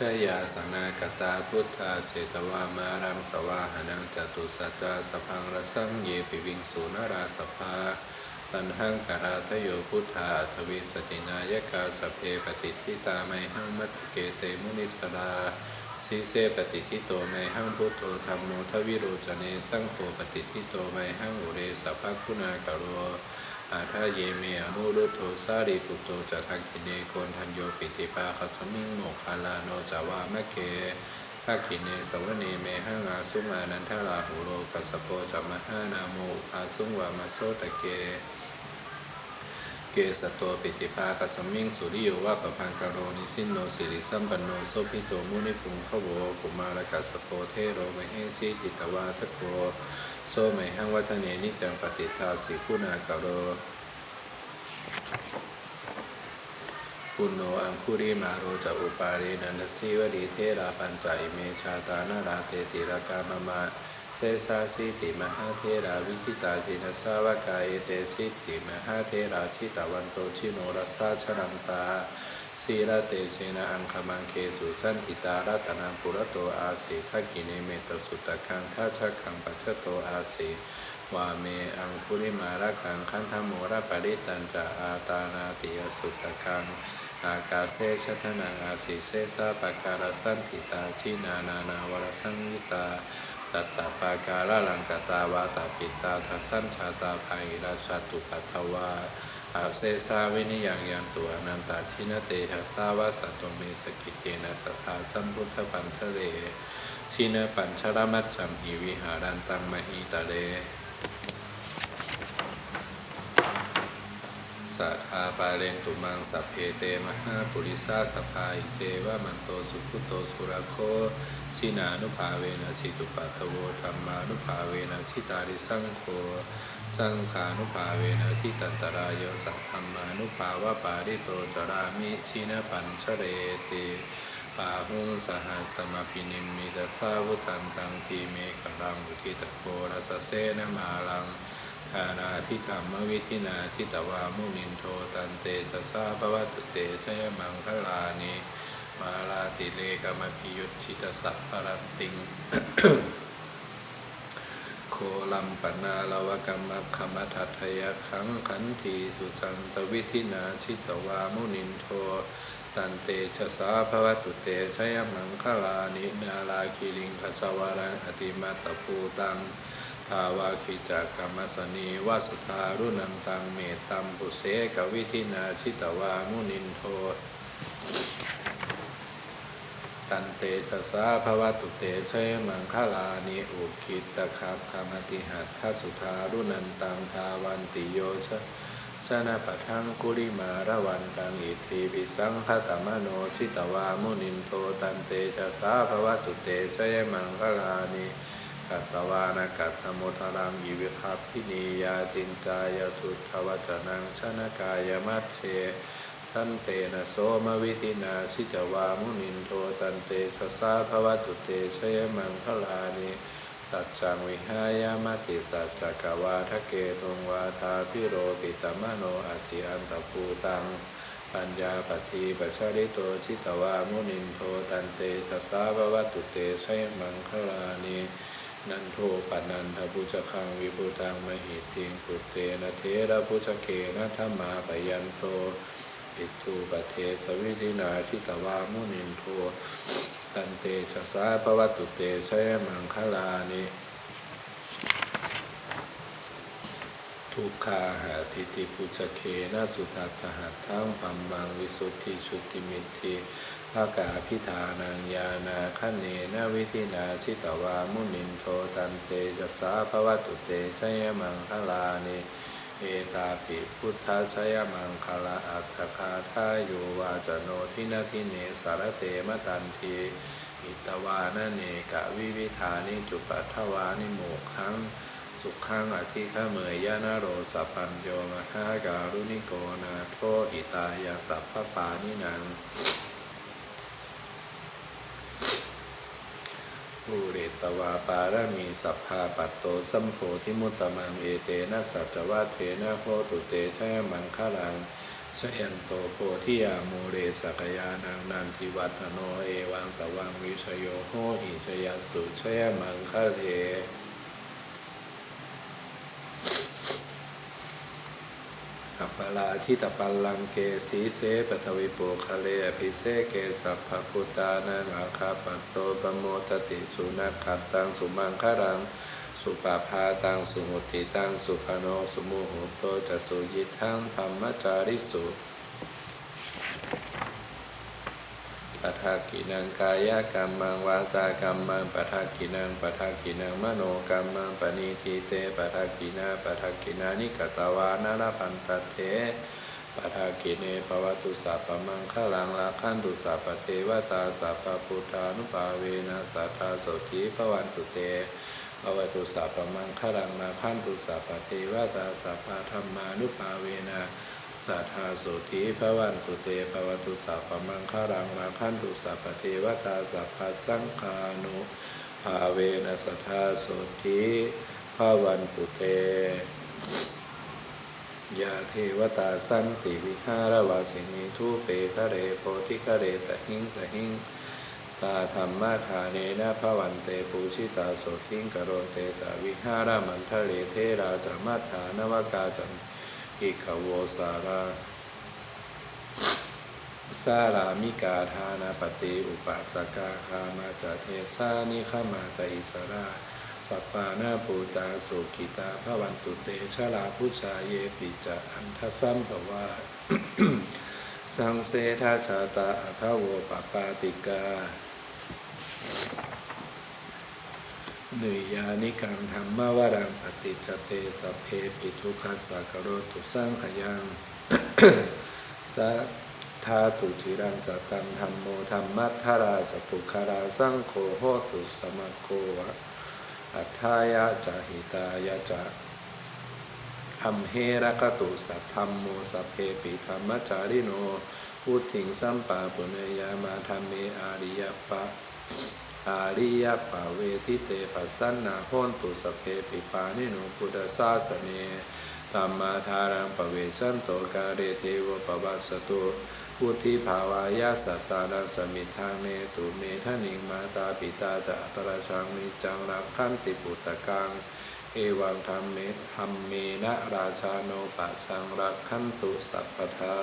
ชยาสนากตาพุทธาเจตวามารังสวาหนังจตุสัจจาสพังรสังเยปิวิงสูนราสภาตันหังกราทโยพุทธาทวีสตินายกาสเพปฏิทิตาไมหังมัตเกเตมุนิสลาสีเสปฏิทิโตไมหังพุทโธธรรมโมทวิโรจเนสังโฆปฏิทิโตไมหังอุเรสัพพคุณากโร อาทาเยเมอนุรุโทสาริปุตโตจักขังคิเนโกนทันโยปิติปาคัสมิงโมคาลาโนจาวามะเกทักขิเนสวเนเมหังอาสุมานันทราหูโรกัสโปจัมมหานาโมอาสุงวามาโซตะเก เกสตโตปิติภาคสมิงสุริโยวะปะพังกโรนิสินโนสิริสัมปันโนโสภิโตมุนิปุงขโวกุมารกัสสโปเทโรมเหสีจิตวาทโก โสไมหังวัฒเนนิจังปฏิทาสิคุณากโรปุณโนอังคุริมาโรจะอุปาเรนันทสีวดีเทราปัญจอิเมชาตานาราเตติรากามมาเซสาสิติมหาเทราวิคิตาจินสาวกายเตสิติมหาเทราชิตาวันโตชิโนรสสาชนันตา สีระเตเชนะอังคมังเคสุสันติตารัตนาปุระโตอาสีทักกิเนเมตสุตตะคังทัชคังปัจโตอาสีวาเมอังคุริมารักังคันธโมระปริตันจะอาตานาติยสุตตะคังอากาเซชทนังอาศิเสสะปะการสันติตาชินานานาวรสังยุตาสัตตปาการลังกตาวาตาปิตาทัสสันชาตาภัยราชตุปัทวา อาเซสาวินิยังยันตัวอนันตาชินเตหะสาวาสัตโตเมสกิเตนะสัทธาสัมพุทธปัญชเรชินปัญชรมัจฉัมหิวิหารันตังมหิตะเรสัทธาปาเรนตุมังสัพเพเตมหาปุริสาสภาอิเจวะมันโตสุขุโตสุรโคชินานุภาเวนะชิตุปัทโวธรรมานุภาเวนะชิตาริสังโฆ สังขานุภาเวนะชิตันตรายโยสัทธรรมานุภาวะปาริโตจรามิชินปัญชเรติปาหุงสหัสสมพินิมิตาสาวุตันตังทีเมกรังอุทิตโกรัสเสนมาลังทานาทิธรรมวิธินาชิตวามุนินโทตันเตสสาภวัตุเตชยมังคลานิมาลาติเลกมพิยุตชิตสัพพรตติง ลัมปนาลาวกรรมคมทัตยขังขันทีสุสันตวิธินาชิตวามุนินโทตันเตชะสาภวตุเตชยมังคลานินาลาคิลิงคสวารังอติมัตภูตังทาวาคิจักกรรมสนีวาสุธารุนันตังเมตตัมปุเสกวิธินาชิตวามุนินโท ตันเตชะสาภวตุเตเชยมังคลานิอุคิตตะคับคามติหัตถสุธารุนันตังทาวันติโยชะชนะปะทังกุริมาระวันตังอิทิปิสังคตมโนชิตวามุนินโทตันเตชะสาภวตุเตเชยมังคลานิกัตตวานากัตถโมทารังยิวิคับพินียาจินจายทุตถวจนังชนะกายมัตเช สันเตนะโสมวิธินาชิจวามุนินโทตันเตชะสาภวตุเตชยมังคลานิสัจจังวิหายามติสัจจกวาทะเกตุงวาทาพิโรปิตมโนอธิอันตภูตัง ปัญญาปฏิปัชริโตชิตวามุนินโทตันเตชะสาภวตุเตชยมังคลานินันโทปนันทพุจคังวิพุตังมหิติงปุเตนะเทระพุจเคนะธรรมาปยันโต อิทูปเทสวิรินาทิตวามุนินโทตันเตชะสาภวตุเตชยมังคลานิทุกขาหาทิติพุจเคนะสุทัตหัตถังปัมมังวิสุทธิชุติมิตติภากาพิธานังยานาคเนนะวิธินาชิตวามุนินโทตันเตจัสสาภวตุเตชยมังคลานิ เอตาปิพุทธชยมังคลาอัตถคาทายุวาจโนทินาทิเนสารเตมตันทีอิตวานเนกะวิวิธานิจุปัทวานิโมกขังสุขังอธิขเมยยะนะโรสัพพัญโยมหาการุณิโกนาโทอิตายาสัพพปานินัง ภูเรตวาปารมีสัพพาปัตโตสัมโพธิมุตตมังเอเตนะสัจวะเทนะโพตุเตชะมังคลังชชยันโตโพธิยามูเรสกยานังนันทิวัฒโนเอวังตวังวิชโยโหอิชยสุชยมังคะเล มาลาทิตปัลลังเกสีเสปทวิปุคะเลอภิเสเกสัพพพุตานังอาคาปัตโตปโมตติสุนัขขัตตังสุมังคารังสุปาพาตังสุมุติตังสุขโนสุมุหุโตจะสุยิทังธรรมจาริสุ ปทากินังกายกรรมังวาจากรรมังปทากินังปทากินังมโนกรรมังปณิทิเตปทากินาปทากินานิกตวานาลพันตเทปทากิเนภวตุสัพพมังคลังลาคันตุสัพพเทวตาสัพพพุทธานุภาเวนะสัทธาโสธีภวันตุเตภวตุสัพพมังคลังนาคันตุสัพพเทวตาสัพพธรรมานุภาเวนะ สัทธาโสธีภวันตุเตภวตุสัพพมังคลังนาคันตุสัพเทวตาสัพพสังฆานุภาเวนะสัทธาโสธีภวันตุเตยาเทวตาสันติวิหารวาสินีทุเปคะเรโพธิคะเรตหิงตหิงตาธรรมะทาเนนะพระวันเตปูชิตาโสทิงกโรเตตาวิหารมันทะเลเทราจามัฏฐานวกาจัน เอิขวสาราสารามิกาทานาปฏิอุปาสกาคามาจเทสานิขมาจอิสราสัปปานาปูตาสุขิตาพระวันตุเตชะลาพุชาเยปิจะอันทสัมภวาสังเสทาชาตาอัทโวปปาติกา หนุยานิกังธรรมวรังปฏิจเตสัพเพปิทุขัสสะกโรตุสร้างขยังสัทธาตุทิรังสตังธรรมโมธรรมัทธาราจปุคาราสังโฆโหตุสมะโกวะอัฏฐายะจหิตายะจะอัมเหระกตุสัทธรรมโมสัพเพปิธรรมจาริโนพุทธิงสัมปาปุเนยามาธรรมเมอาริยปะ อาริยปะเวทิเตปัสสันนาโหนตุสเพปิปานิโนพุทธศาสเนธรรมาทารังปะเวชันโตกาเรเทวปวัสสตุพุทธิภาวายาสัตตานังสมิทางเนตุเมทนิงมาตาปิตาจะอัตระชังนิจังรักขันติปุตตะกังเอวังธรรมเมธรรมเมนะราชาโนปัสสังรักขันตุสัพพทา